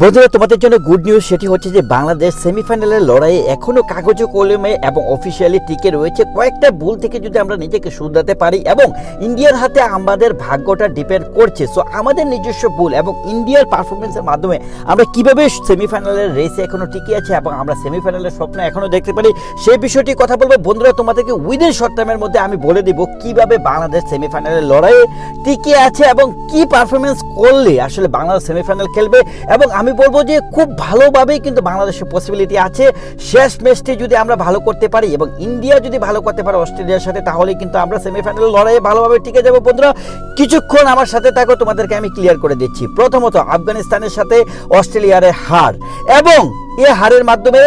বন্ধুরা, তোমাদের জন্য গুড নিউজ সেটি হচ্ছে যে বাংলাদেশ সেমিফাইনালের লড়াইয়ে এখনও কাগজে কলমে এবং অফিসিয়ালি টিকে রয়েছে। কয়েকটা ভুল থেকে যদি আমরা নিজেকে শুধরাতে পারি এবং ইন্ডিয়ার হাতে আমাদের ভাগ্যটা ডিপেন্ড করছে সো আমাদের নিজস্ব ভুল এবং ইন্ডিয়ার পারফরমেন্সের মাধ্যমে আমরা কীভাবে সেমিফাইনালের রেসে এখনও টিকে আছে এবং আমরা সেমিফাইনালের স্বপ্ন এখনও দেখতে পারি, সেই বিষয়টি কথা বলব। বন্ধুরা, তোমাদেরকে উইদিন শর্ট টাইমের মধ্যে আমি বলে দিব কীভাবে বাংলাদেশ সেমিফাইনালের লড়াইয়ে টিকে আছে এবং কি পারফরমেন্স করলে আসলে বাংলাদেশ সেমিফাইনাল খেলবে এবং আমি বলব যে খুব ভালোভাবেই কিন্তু বাংলাদেশের পসিবিলিটি আছে। শেষ ম্যাচটি যদি আমরা ভালো করতে পারি এবং ইন্ডিয়া যদি ভালো করতে পারে অস্ট্রেলিয়ার সাথে তাহলে কিন্তু আমরা সেমিফাইনাল লড়াইয়ে ভালোভাবে টিকে যাব। বন্ধুরা, কিছুক্ষণ আমার সাথে থাকো, তোমাদেরকে আমি ক্লিয়ার করে দিচ্ছি। প্রথমত, আফগানিস্তানের সাথে অস্ট্রেলিয়ার হার এবং এ হারের মাধ্যমে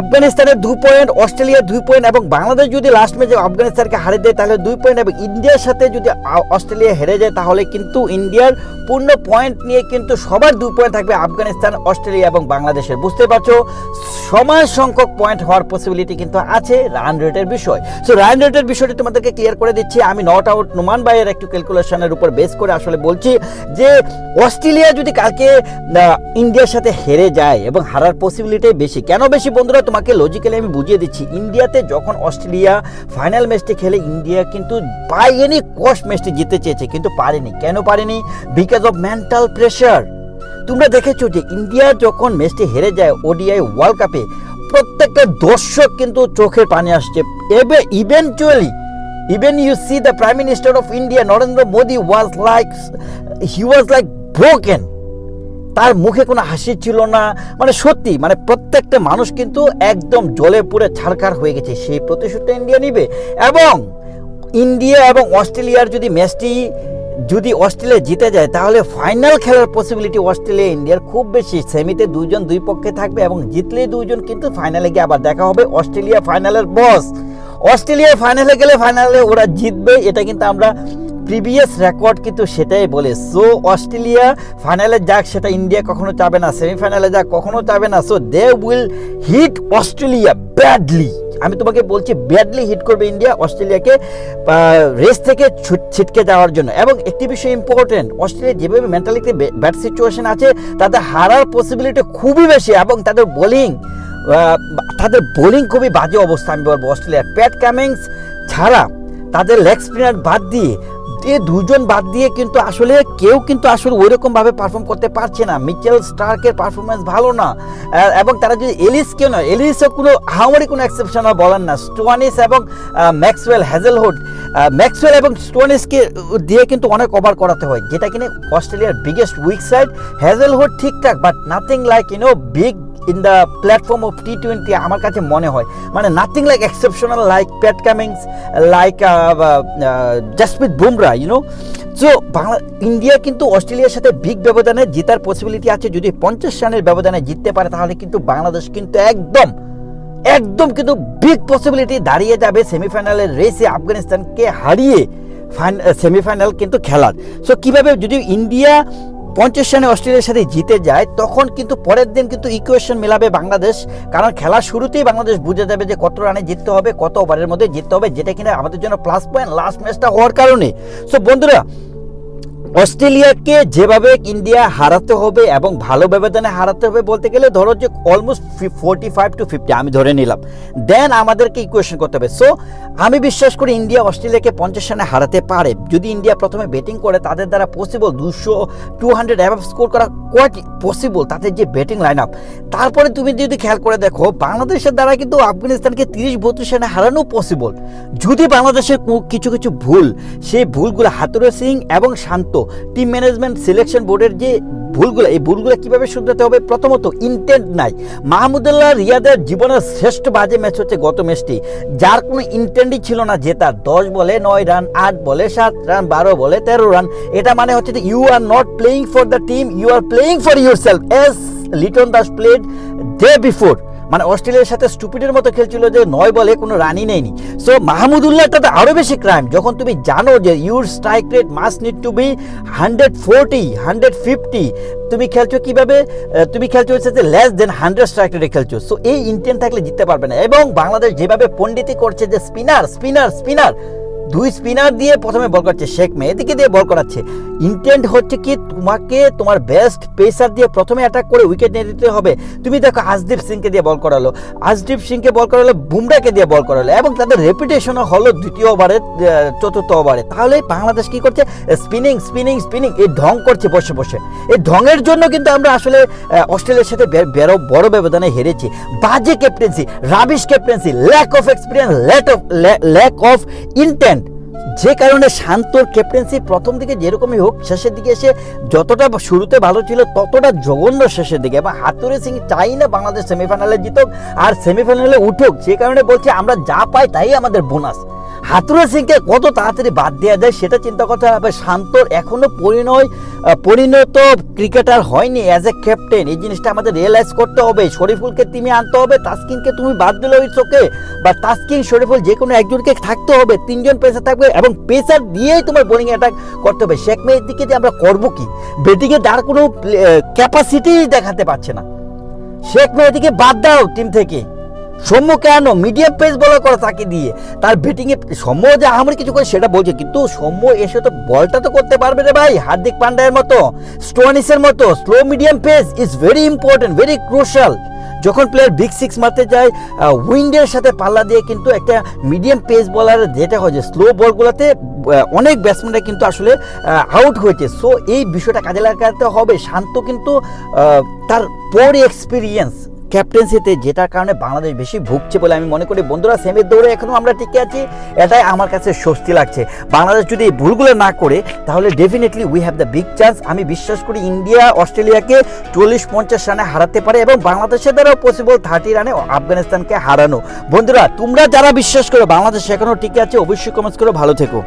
আফগানিস্তানের দুই পয়েন্ট অস্ট্রেলিয়া দুই পয়েন্ট এবং বাংলাদেশ যদি লাস্ট ম্যাচে আফগানিস্তানকে হারে দেয়, তাহলে দুই পয়েন্ট এবং ইন্ডিয়ার সাথে যদি অস্ট্রেলিয়া হেরে যায়, তাহলে কিন্তু ইন্ডিয়ার পূর্ণ পয়েন্ট নিয়ে কিন্তু সবার দুই পয়েন্ট থাকবে আফগানিস্তান, অস্ট্রেলিয়া এবং বাংলাদেশের। বুঝতে পারছ? সমান সংখ্যক পয়েন্ট হওয়ার পসিবিলিটি কিন্তু আছে রান রেটের বিষয়। সো রান রেটের বিষয়টি তোমাদেরকে ক্লিয়ার করে দিচ্ছি। আমি নট আউট নোমান ভাইয়ের একটু ক্যালকুলেশনের উপর বেস করে আসলে বলছি যে, অস্ট্রেলিয়া যদি কালকে ইন্ডিয়ার সাথে হেরে যায় এবং হারার পসিবিলিটি বেশি, কেন বেশি বন্ধুরা, তোমাকে লজিক্যালি আমি বুঝিয়ে দিচ্ছি, ইন্ডিয়াতে যখন অস্ট্রেলিয়া ফাইনাল ম্যাচটি খেলে, ইন্ডিয়া কিন্তু বাই এনি কস্ট ম্যাচটি জিতে চেয়েছে, কিন্তু পারেনি। কেন পারেনি? বিকজ অফ মেন্টাল প্রেশার তোমরা দেখেছ যে ইন্ডিয়া যখন ম্যাচটি হেরে যায় ওডিআই ওয়ার্ল্ড কাপে প্রত্যেকটা দর্শক কিন্তু চোখের পানি আসছে। এবে eventually even you see the prime minister of India Narendra Modi was like he was like broken তার মুখে কোনো হাসি ছিল না। মানে সত্যি মানে প্রত্যেকটা মানুষ কিন্তু একদম জলে পুরে ছাড়কার হয়ে গেছে। সেই প্রতিশোধটা ইন্ডিয়া নিবে। এবং ইন্ডিয়া এবং অস্ট্রেলিয়ার যদি ম্যাচটি, যদি অস্ট্রেলিয়া জিতে যায়, তাহলে ফাইনাল খেলার পসিবিলিটি অস্ট্রেলিয়া, ইন্ডিয়ার খুব বেশি। সেমিতে দুজন দুই পক্ষে থাকবে এবং জিতলে দুইজন কিন্তু ফাইনালে গিয়ে আবার দেখা হবে। অস্ট্রেলিয়া ফাইনালের বস অস্ট্রেলিয়া ফাইনালে গেলে ফাইনালে ওরা জিতবে, এটা কিন্তু আমরা প্রিভিয়াস রেকর্ড কিন্তু সেটাই বলে। সো অস্ট্রেলিয়া ফাইনালে যাক, সেটা ইন্ডিয়া কখনো চাবে না সেমিফাইনালে যাক, কখনো চাবে না। So they will hit Australia badly আমি তোমাকে বলছি ব্যাডলি হিট করবে ইন্ডিয়া অস্ট্রেলিয়াকে রেস থেকে ছুট- ছিটকে যাওয়ার জন্য। এবং একটি বিষয় ইম্পর্টেন্ট অস্ট্রেলিয়া যেভাবে মেন্টালিটি ব্যাড সিচুয়েশন আছে তাদের হারার পসিবিলিটি খুবই বেশি এবং তাদের বোলিং তাদের বোলিং খুবই বাজে অবস্থা আমি বলব অস্ট্রেলিয়ার প্যাট কামিংস ছাড়া তাদের লেগ স্পিনার বাদ দিয়ে এই দুজন বাদ দিয়ে কিন্তু আসলে কেউ কিন্তু আসলে ওই রকম ভাবে পারফর্ম করতে পারছে না। মিচেল স্টার্কের পারফরমেন্স ভালো না। এবং তারা যদি এলিস কেউ নয় এলিসও কোনো হাওয়ারি কোনো এক্সেপশনাল বলার না। স্টোয়ানিস এবং ম্যাক্সওয়েল হ্যাজেলহুড ম্যাক্সওয়েল এবং স্টোয়ানিসকে দিয়ে কিন্তু অনেক ওভার করাতে হয়। যেটা কিনা অস্ট্রেলিয়ার বিগেস্ট উইক সাইড হ্যাজেলহুড ঠিকঠাক but nothing like you know big in the platform of T twenty আমার কাছে মনে হয়। মানে nothing like exceptional like Pat Cummins like Jasprit Bumrah you know so Bangla India কিন্তু অস্ট্রেলিয়ার সাথে বিগ ব্যবধানে জেতার পসিবিলিটি আছে। যদি পঞ্চাশ রানের ব্যবধানে জিততে পারে, তাহলে কিন্তু বাংলাদেশ কিন্তু একদম একদম কিন্তু বিগ পসিবিলিটি দাঁড়িয়ে যাবে সেমিফাইনালের রেসে আফগানিস্তানকে হারিয়ে ফাইন সেমিফাইনাল কিন্তু খেলার। সো কীভাবে যদি ইন্ডিয়া পঞ্চাশ রানে অস্ট্রেলিয়ার সাথে জিতে যায়, তখন কিন্তু পরের দিন কিন্তু ইকুয়েশন মেলাবে বাংলাদেশ। কারণ খেলা শুরুতেই বাংলাদেশ বুঝে যাবে যে কত রানে জিততে হবে, কত ওভারের মধ্যে জিততে হবে, যেটা কিনা আমাদের জন্য প্লাস পয়েন্ট লাস্ট ম্যাচটা হওয়ার কারণে। সো বন্ধুরা অস্ট্রেলিয়াকে যেভাবে ইন্ডিয়া হারাতে হবে এবং ভালো ব্যবধানে হারাতে হবে বলতে গেলে ধরো যে almost forty five to fifty আমি ধরে নিলাম। দেন আমাদেরকে ইকুয়েশন করতে হবে। সো আমি বিশ্বাস করি ইন্ডিয়া অস্ট্রেলিয়াকে পঞ্চাশ রানে হারাতে পারে। যদি ইন্ডিয়া প্রথমে ব্যাটিং করে, তাদের দ্বারা পসিবল দুশো টু হান্ড্রেড অ্যাভাব স্কোর করা কোয়াইট পসিবল তাদের যে ব্যাটিং লাইন আপ তারপরে তুমি যদি খেয়াল করে দেখো, বাংলাদেশের দ্বারা কিন্তু আফগানিস্তানকে তিরিশ বত্রিশ রানে হারানো পসিবল যদি বাংলাদেশের কিছু কিছু ভুল, সেই ভুলগুলো হাতুরে সিং এবং শান্ত টিম ম্যানেজমেন্ট সিলেকশন বোর্ডের যে ভুলগুলো, এই ভুলগুলো কীভাবে শুধরাতে হবে? প্রথমত ইন্টেন্ট নাই। মাহমুদুল্লাহ রিয়াদের জীবনের শ্রেষ্ঠ বাজে ম্যাচ হচ্ছে গত ম্যাচটি যার কোনো ইন্টেন্টই ছিল না জেতার দশ বলে নয় রান, আট বলে সাত রান, বারো বলে তেরো রান। এটা মানে হচ্ছে যে you are not playing for the team you are playing for yourself as Liton Das played day before মানে অস্ট্রেলিয়ার সাথে স্টুপিডের মতো খেলছিল যে নয় বলে কোনো রানই নেয়নি। সো মাহমুদুল্লাহটাতে আরও বেশি ক্রাইম যখন তুমি জানো যে your strike rate must need to be hundred forty hundred fifty তুমি খেলছো কীভাবে? তুমি খেলছো হচ্ছে যে লেস দেন হান্ড্রেড স্ট্রাইক রেটে খেলছো। সো এই ইন্টেন্ট থাকলে জিততে পারবে না। এবং বাংলাদেশ যেভাবে পণ্ডিতি করছে যে স্পিনার স্পিনার স্পিনার দুই স্পিনার দিয়ে প্রথমে বল করছে শেখ মেহেদিকে দিয়ে বল করাচ্ছে। ইন্টেন্ট হচ্ছে কি, তোমাকে তোমার বেস্ট পেসার দিয়ে প্রথমে অ্যাটাক করে উইকেট নিয়ে দিতে হবে। তুমি দেখো আজদীপ সিংকে দিয়ে বল করালো। আজদীপ সিংকে বল করালো বুমরাকে দিয়ে বল করালো এবং তাদের রেপুটেশনও হলো দ্বিতীয় ওভারে চতুর্থ ওভারে। তাহলে বাংলাদেশ কি করছে? স্পিনিং স্পিনিং স্পিনিং এই ঢং করছে বসে বসে। এই ঢঙের জন্য কিন্তু আমরা আসলে অস্ট্রেলিয়ার সাথে বড় ব্যবধানে হেরেছি। বাজে captaincy rubbish captaincy lack of experience lack of lack of intent যে কারণে শান্তর ক্যাপ্টেন্সি প্রথম দিকে যেরকমই হোক, শেষের দিকে এসে যতটা শুরুতে ভালো ছিল, ততটা জঘন্য শেষের দিকে। এবং হাতুরে সিং চাই না বাংলাদেশ সেমিফাইনালে জিতুক আর সেমিফাইনালে উঠুক। যে কারণে বলছে আমরা যা পাই তাই আমাদের বোনাস হাতুরে সিংকে কত তাড়াতাড়ি বাদ দেওয়া যায় সেটা চিন্তা করতে হবে। শান্তর এখনও পরিণয় পরিণত ক্রিকেটার হয়নি অ্যাজ এ ক্যাপ্টেন এই জিনিসটা আমাদের রিয়েলাইজ করতে হবে। শরীফুলকে তুমি আনতে হবে। তাসকিনকে তুমি বাদ দিলে ইটস ওকে বা তাসকিন, শরীফুল যে কোনো একজনকে থাকতে হবে। তিনজন পেসার থাকবে এবং পেসার দিয়েই তোমার বোলিং অ্যাটাক করতে হবে। শেখ মেয়ের দিকে যে আমরা করব কি? ব্যাটিংয়ে তার কোনো ক্যাপাসিটি দেখাতে পারছে না। শেখ মেহেদিকে বাদ দাও টিম থেকে। সৌম্য কেন? মিডিয়াম পেস বলার করা তাকে দিয়ে। তার ব্যাটিংয়ে সৌম্য যে আমার কিছু করে সেটা বলছে। কিন্তু সৌম্য এসে তো বলটা তো করতে পারবে রে ভাই, হার্দিক পান্ডায়ের মতো স্টোয়ানিসের মতো। Slow medium pace is very important very crucial যখন প্লেয়ার বিগ সিক্স মারতে যায় উইন্ডের সাথে পাল্লা দিয়ে কিন্তু একটা মিডিয়াম পেস বলার যেটা হয় যে স্লো বলগুলোতে অনেক ব্যাটসম্যানরা কিন্তু আসলে আউট হয়েছে। সো এই বিষয়টা কাজে লাগাতে হবে। শান্ত কিন্তু তার পর এক্সপিরিয়েন্স ক্যাপ্টেন্সিতে যেটার কারণে বাংলাদেশ বেশি ভুগছে বলে আমি মনে করি। বন্ধুরা, সেমির দৌড়ে এখনও আমরা টিকে আছি। এটাই আমার কাছে স্বস্তি লাগছে। বাংলাদেশ যদি এই ভুলগুলো না করে, তাহলে definitely we have the big chance আমি বিশ্বাস করি ইন্ডিয়া, অস্ট্রেলিয়াকে চল্লিশ পঞ্চাশ রানে হারাতে পারে এবং বাংলাদেশের দ্বারাও পসিবল থার্টি রানে আফগানিস্তানকে হারানো। বন্ধুরা, তোমরা যারা বিশ্বাস করো বাংলাদেশ এখনও টিকে আছে, অবশ্যই কমেন্টস করে ভালো থেকো।